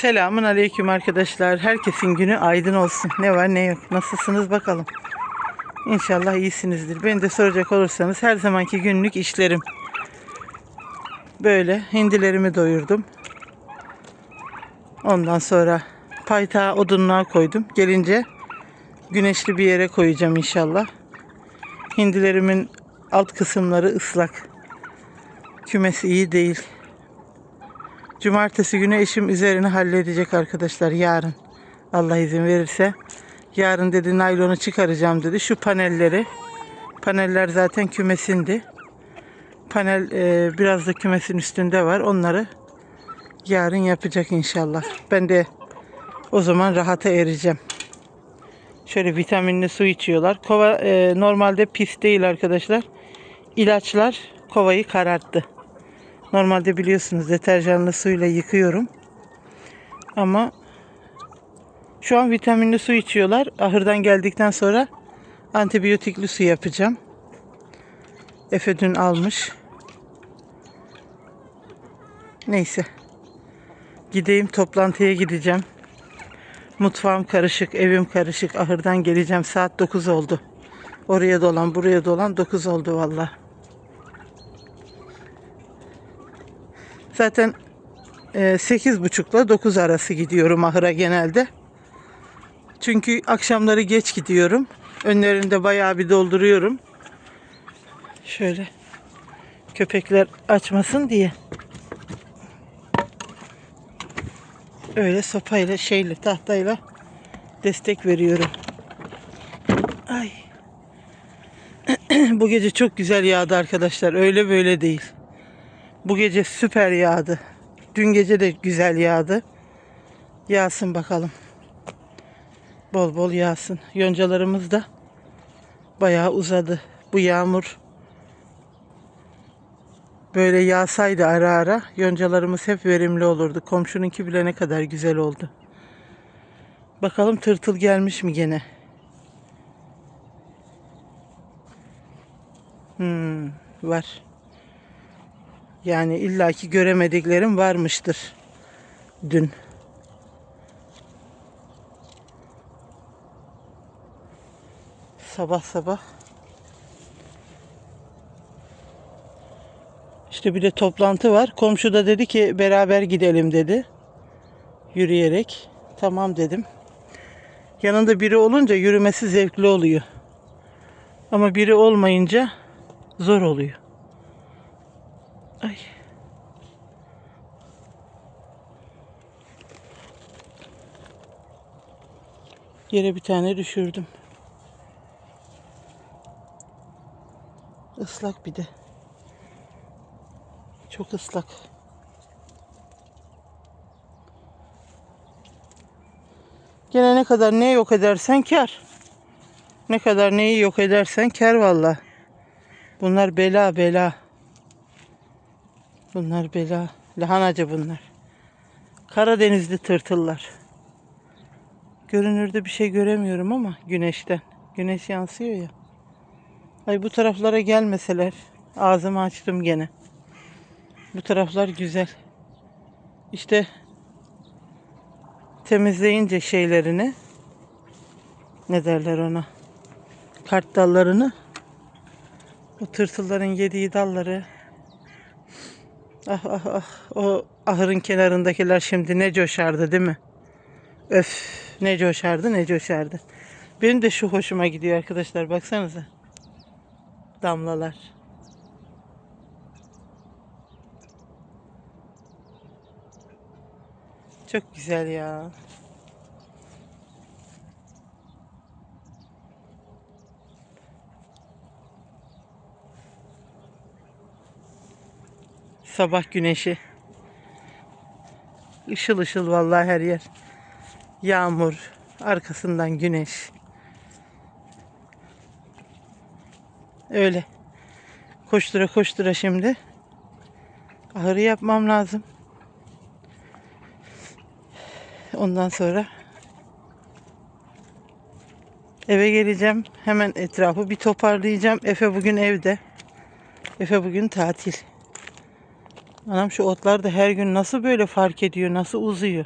Selamun aleyküm arkadaşlar. Herkesin günü aydın olsun. Ne var ne yok. Nasılsınız bakalım. İnşallah iyisinizdir. Beni de soracak olursanız her zamanki günlük işlerim. Böyle hindilerimi doyurdum. Ondan sonra paytağı odunluğa koydum. Gelince güneşli bir yere koyacağım inşallah. Hindilerimin alt kısımları ıslak. Kümesi iyi değil. Cumartesi günü eşim üzerini halledecek arkadaşlar yarın. Allah izin verirse. Yarın dedi naylonu çıkaracağım dedi. Şu panelleri. Paneller zaten kümesindi. Panel e, biraz da kümesin üstünde var. Onları yarın yapacak inşallah. Ben de o zaman rahata ereceğim. Şöyle vitaminli su içiyorlar. Kova e, normalde pis değil arkadaşlar. İlaçlar kovayı kararttı. Normalde biliyorsunuz deterjanlı suyla yıkıyorum. Ama şu an vitaminli su içiyorlar. Ahırdan geldikten sonra antibiyotikli su yapacağım. Efe dün almış. Neyse. Gideyim toplantıya gideceğim. Mutfağım karışık, evim karışık. Ahırdan geleceğim. Saat 9 oldu. Oraya dolan, buraya dolan 9 oldu vallahi. Zaten e, sekiz buçukla 9 arası gidiyorum ahıra genelde. Çünkü akşamları geç gidiyorum. Önlerinde bayağı bir dolduruyorum. Şöyle köpekler açmasın diye. Öyle sopayla şeyle tahtayla destek veriyorum. Ay. Bu gece çok güzel yağdı arkadaşlar. Öyle böyle değil. Bu gece süper yağdı. Dün gece de güzel yağdı. Yağsın bakalım. Bol bol yağsın. Yoncalarımız da bayağı uzadı. Bu yağmur böyle yağsaydı ara ara yoncalarımız hep verimli olurdu. Komşununki bile ne kadar güzel oldu. Bakalım tırtıl gelmiş mi gene? Hmm, var. Yani illaki göremediklerim varmıştır dün. Sabah sabah. İşte bir de toplantı var. Komşu da dedi ki beraber gidelim dedi. Yürüyerek. Tamam dedim. Yanında biri olunca yürümesi zevkli oluyor. Ama biri olmayınca zor oluyor. Ay. Yere bir tane düşürdüm. Islak bir de. Çok ıslak. Gene ne kadar ne yok edersen kar. Ne kadar neyi yok edersen kar valla. Bunlar bela bela. Bunlar bela. Lahanacı bunlar. Karadenizli tırtıllar. Görünürde bir şey göremiyorum ama güneşten. Güneş yansıyor ya. Ay bu taraflara gelmeseler. Ağzımı açtım gene. Bu taraflar güzel. İşte temizleyince şeylerini ne derler ona kart dallarını o tırtılların yediği dalları ah ah ah o ahırın kenarındakiler şimdi ne coşardı değil mi? Öf ne coşardı ne coşardı. Benim de şu hoşuma gidiyor arkadaşlar baksanıza. Damlalar. Çok güzel ya. Sabah güneşi. Işıl ışıl vallahi her yer. Yağmur, arkasından güneş. Öyle. Koştura koştura şimdi. Ahırı yapmam lazım. Ondan sonra eve geleceğim. Hemen etrafı bir toparlayacağım. Efe bugün evde. Efe bugün tatil. Anam şu otlar da her gün nasıl böyle fark ediyor, nasıl uzuyor.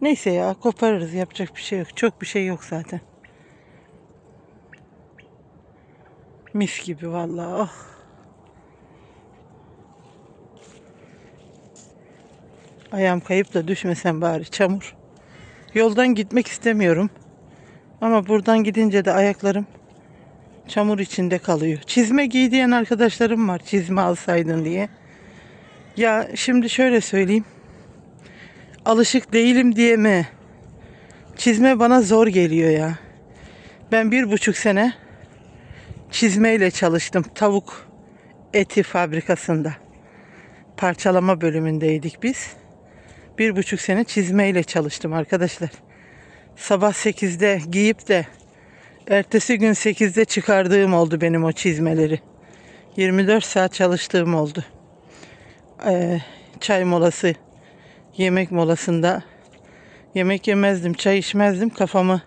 Neyse ya koparırız yapacak bir şey yok. Çok bir şey yok zaten. Mis gibi vallahi. Oh. Ayağım kayıp da düşmesem bari çamur. Yoldan gitmek istemiyorum. Ama buradan gidince de ayaklarım çamur içinde kalıyor. Çizme giy diyen arkadaşlarım var. Çizme alsaydın diye. Ya şimdi şöyle söyleyeyim. Alışık değilim diye mi? Çizme bana zor geliyor ya. Ben bir buçuk sene çizmeyle çalıştım. Tavuk eti fabrikasında. Parçalama bölümündeydik biz. Bir buçuk sene çizmeyle çalıştım arkadaşlar. Sabah 8'de giyip de ertesi gün 8'de çıkardığım oldu benim o çizmeleri. 24 saat çalıştığım oldu. Ee, çay molası, yemek molasında yemek yemezdim, çay içmezdim. Kafamı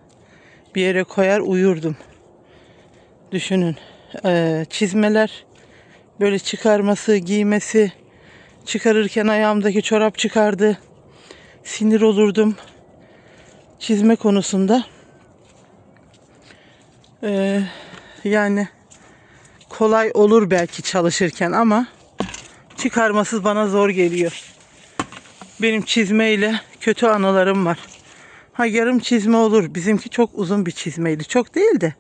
bir yere koyar uyurdum. Düşünün. Ee, çizmeler böyle çıkarması, giymesi, çıkarırken ayağımdaki çorap çıkardı. Sinir olurdum. Çizme konusunda. Ee, yani kolay olur belki çalışırken ama çıkarması bana zor geliyor. Benim çizmeyle kötü anılarım var. Ha yarım çizme olur. Bizimki çok uzun bir çizmeydi. Çok değil de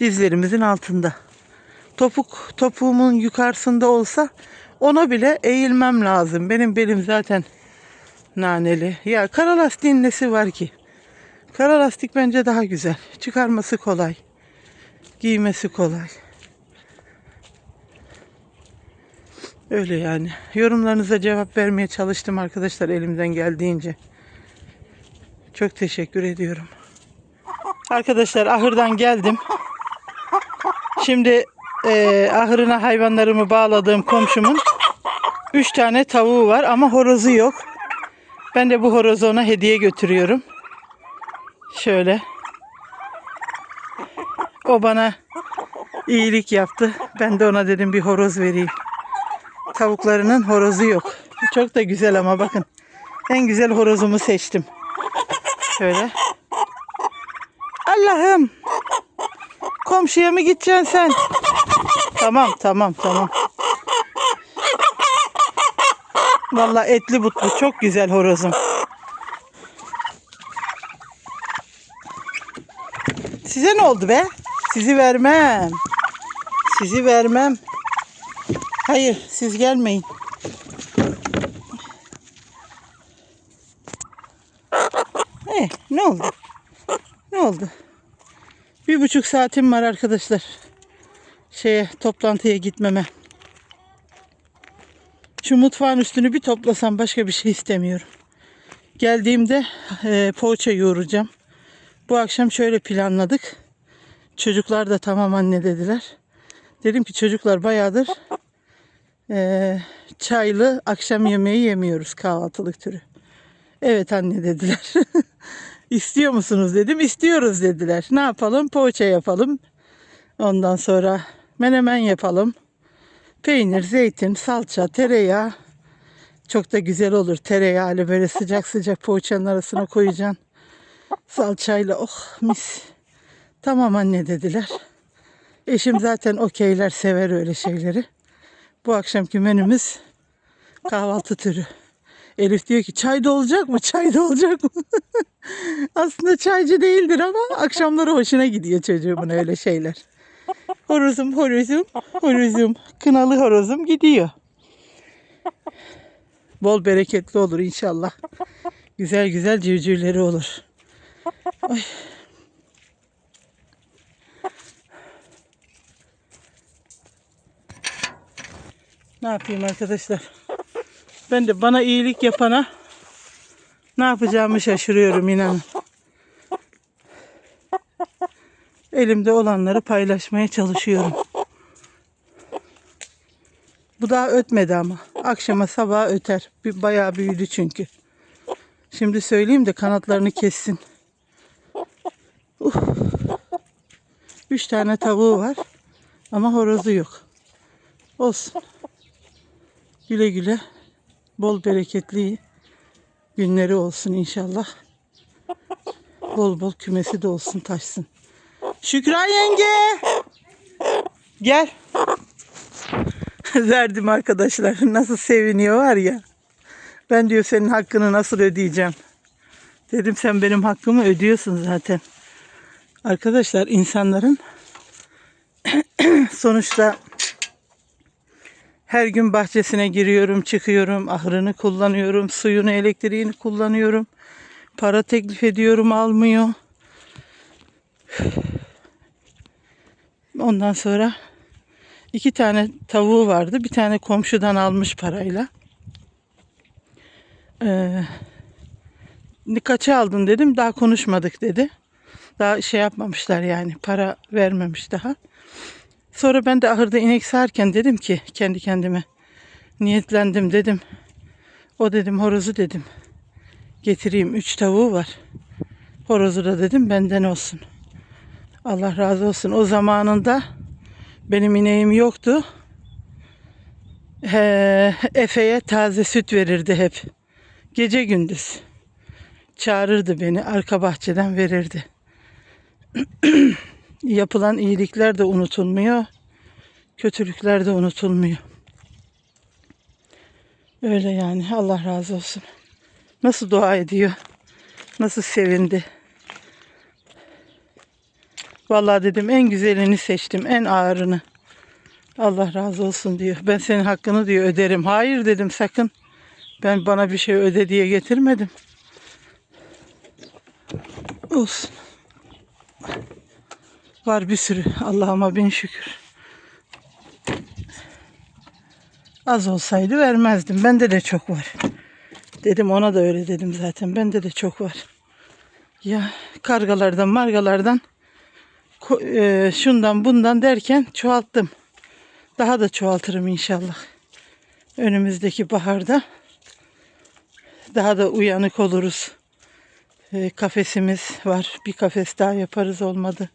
dizlerimizin altında. Topuk topuğumun yukarısında olsa ona bile eğilmem lazım. Benim belim zaten naneli. Ya kara lastiğin nesi var ki? Kara lastik bence daha güzel. Çıkarması kolay. Giymesi kolay. Öyle yani. Yorumlarınıza cevap vermeye çalıştım arkadaşlar elimden geldiğince. Çok teşekkür ediyorum. Arkadaşlar ahırdan geldim. Şimdi eee ahırına hayvanlarımı bağladığım komşumun 3 tane tavuğu var ama horozu yok. Ben de bu horozu ona hediye götürüyorum. Şöyle. O bana iyilik yaptı. Ben de ona dedim bir horoz vereyim. Tavuklarının horozu yok. Çok da güzel ama bakın. En güzel horozumu seçtim. Şöyle. Allah'ım. Komşuya mı gideceksin sen? Tamam tamam tamam. Vallahi etli butlu çok güzel horozum. Size ne oldu be? Sizi vermem. Sizi vermem. Hayır siz gelmeyin. Eh, ne oldu? Ne oldu? Bir buçuk saatim var arkadaşlar. Şeye toplantıya gitmeme. Şu mutfağın üstünü bir toplasam başka bir şey istemiyorum. Geldiğimde e, poğaça yoğuracağım. Bu akşam şöyle planladık. Çocuklar da tamam anne dediler. Dedim ki çocuklar bayağıdır e, çaylı akşam yemeği yemiyoruz kahvaltılık türü. Evet anne dediler. İstiyor musunuz dedim. İstiyoruz dediler. Ne yapalım? Poğaça yapalım. Ondan sonra menemen yapalım. Peynir, zeytin, salça, tereyağı. Çok da güzel olur. Tereyağıyla böyle sıcak sıcak poğaçanın arasına koyacaksın. Salçayla oh mis. Tamam anne dediler. Eşim zaten okeyler sever öyle şeyleri. Bu akşamki menümüz kahvaltı türü. Elif diyor ki çay da olacak mı? Çay da olacak mı? Aslında çaycı değildir ama akşamları hoşuna gidiyor çocuğumun öyle şeyler. Horozum, horozum, horozum. Kınalı horozum gidiyor. Bol bereketli olur inşallah. Güzel güzel civcivleri olur. Ay. Ne yapayım arkadaşlar? Ben de bana iyilik yapana ne yapacağımı şaşırıyorum inanın. Elimde olanları paylaşmaya çalışıyorum. Bu daha ötmedi ama. Akşama sabah öter. Bir bayağı büyüdü çünkü. Şimdi söyleyeyim de kanatlarını kessin. Uf. Üç tane tavuğu var. Ama horozu yok. Olsun. Güle güle. Bol bereketli günleri olsun inşallah. Bol bol kümesi de olsun taşsın. Şükran yenge. Gel. Verdim arkadaşlar. Nasıl seviniyor var ya. Ben diyor senin hakkını nasıl ödeyeceğim. Dedim sen benim hakkımı ödüyorsun zaten. Arkadaşlar insanların sonuçta her gün bahçesine giriyorum, çıkıyorum, ahırını kullanıyorum, suyunu, elektriğini kullanıyorum. Para teklif ediyorum, almıyor. Ondan sonra iki tane tavuğu vardı. Bir tane komşudan almış parayla. Ee, kaça aldın dedim. Daha konuşmadık dedi. Daha şey yapmamışlar yani. Para vermemiş daha. Sonra ben de ahırda inek sağarken dedim ki kendi kendime niyetlendim dedim. O dedim horozu dedim. Getireyim. Üç tavuğu var. Horozu da dedim benden olsun. Allah razı olsun. O zamanında benim ineğim yoktu. He, Efe'ye taze süt verirdi hep. Gece gündüz. Çağırırdı beni. Arka bahçeden verirdi. Yapılan iyilikler de unutulmuyor. Kötülükler de unutulmuyor. Öyle yani. Allah razı olsun. Nasıl dua ediyor. Nasıl sevindi. Vallahi dedim en güzelini seçtim. En ağırını. Allah razı olsun diyor. Ben senin hakkını diyor öderim. Hayır dedim sakın. Ben bana bir şey öde diye getirmedim. Olsun. Var bir sürü. Allah'ıma bin şükür. Az olsaydı vermezdim. Bende de çok var. Dedim ona da öyle dedim zaten. Bende de çok var. Ya kargalardan margalardan e, şundan bundan derken çoğalttım. Daha da çoğaltırım inşallah. Önümüzdeki baharda daha da uyanık oluruz. E, kafesimiz var. Bir kafes daha yaparız olmadı.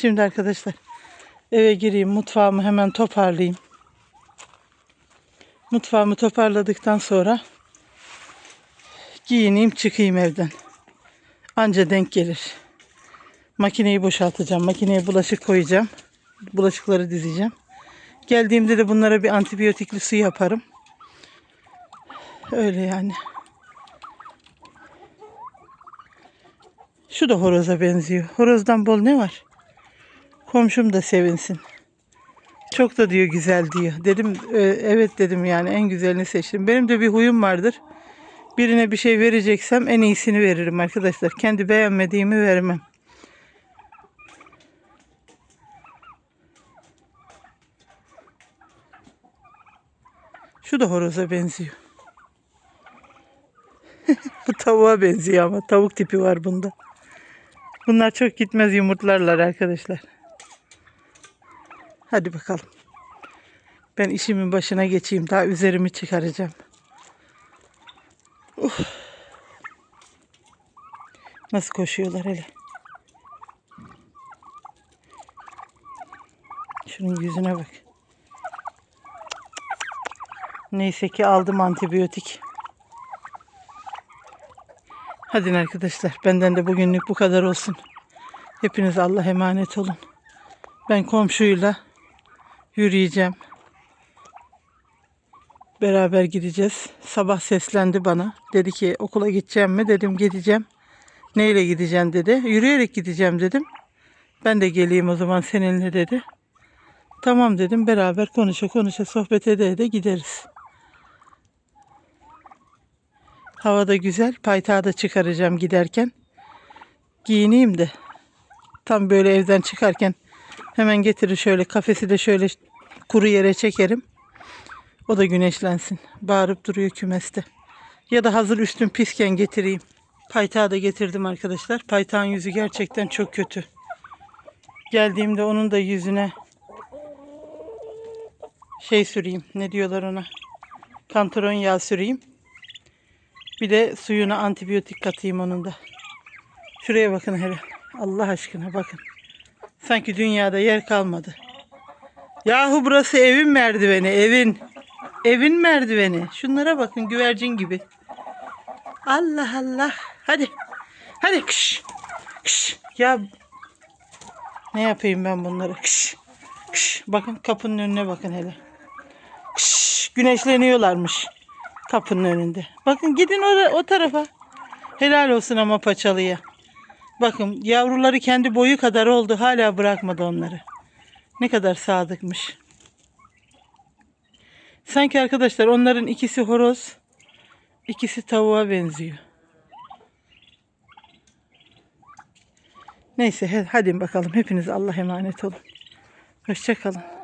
Şimdi arkadaşlar eve gireyim mutfağımı hemen toparlayayım. Mutfağımı toparladıktan sonra giyineyim çıkayım evden. Anca denk gelir. Makineyi boşaltacağım. Makineye bulaşık koyacağım. Bulaşıkları dizeceğim. Geldiğimde de bunlara bir antibiyotikli su yaparım. Öyle yani. Şu da horoza benziyor. Horozdan bol ne var? Komşum da sevinsin. Çok da diyor güzel diyor. Dedim "E, evet dedim yani en güzelini seçtim. Benim de bir huyum vardır. Birine bir şey vereceksem en iyisini veririm arkadaşlar. Kendi beğenmediğimi vermem. Şu da horoza benziyor. Bu tavuğa benziyor ama tavuk tipi var bunda. Bunlar çok gitmez yumurtlarlar arkadaşlar. Hadi bakalım. Ben işimin başına geçeyim. Daha üzerimi çıkaracağım. Uf. Nasıl koşuyorlar hele. Şunun yüzüne bak. Neyse ki aldım antibiyotik. Hadi arkadaşlar benden de bugünlük bu kadar olsun. Hepiniz Allah emanet olun. Ben komşuyla yürüyeceğim. Beraber gideceğiz. Sabah seslendi bana. Dedi ki okula gideceğim mi? Dedim gideceğim. Neyle gideceksin dedi. Yürüyerek gideceğim dedim. Ben de geleyim o zaman seninle dedi. Tamam dedim. Beraber konuşa konuşa sohbet ede ede gideriz. Hava da güzel. Paytağı da çıkaracağım giderken. Giyineyim de. Tam böyle evden çıkarken hemen getirir şöyle kafesi de şöyle kuru yere çekerim. O da güneşlensin. Bağırıp duruyor kümeste. Ya da hazır üstüm pisken getireyim. Paytağı da getirdim arkadaşlar. Paytağın yüzü gerçekten çok kötü. Geldiğimde onun da yüzüne şey süreyim. Ne diyorlar ona? Kantaron yağı süreyim. Bir de suyuna antibiyotik katayım onun da. Şuraya bakın hele. Allah aşkına bakın. Sanki dünyada yer kalmadı. Yahu burası evin merdiveni, evin. Evin merdiveni. Şunlara bakın güvercin gibi. Allah Allah. Hadi. Hadi kış. Kış. Ya ne yapayım ben bunları? Kış. Kış. Bakın kapının önüne bakın hele. Kış. Güneşleniyorlarmış kapının önünde. Bakın gidin o, o tarafa. Helal olsun ama paçalıya. Bakın yavruları kendi boyu kadar oldu. Hala bırakmadı onları. Ne kadar sadıkmış. Sanki arkadaşlar onların ikisi horoz, ikisi tavuğa benziyor. Neyse hadi bakalım hepiniz Allah emanet olun. Hoşça kalın.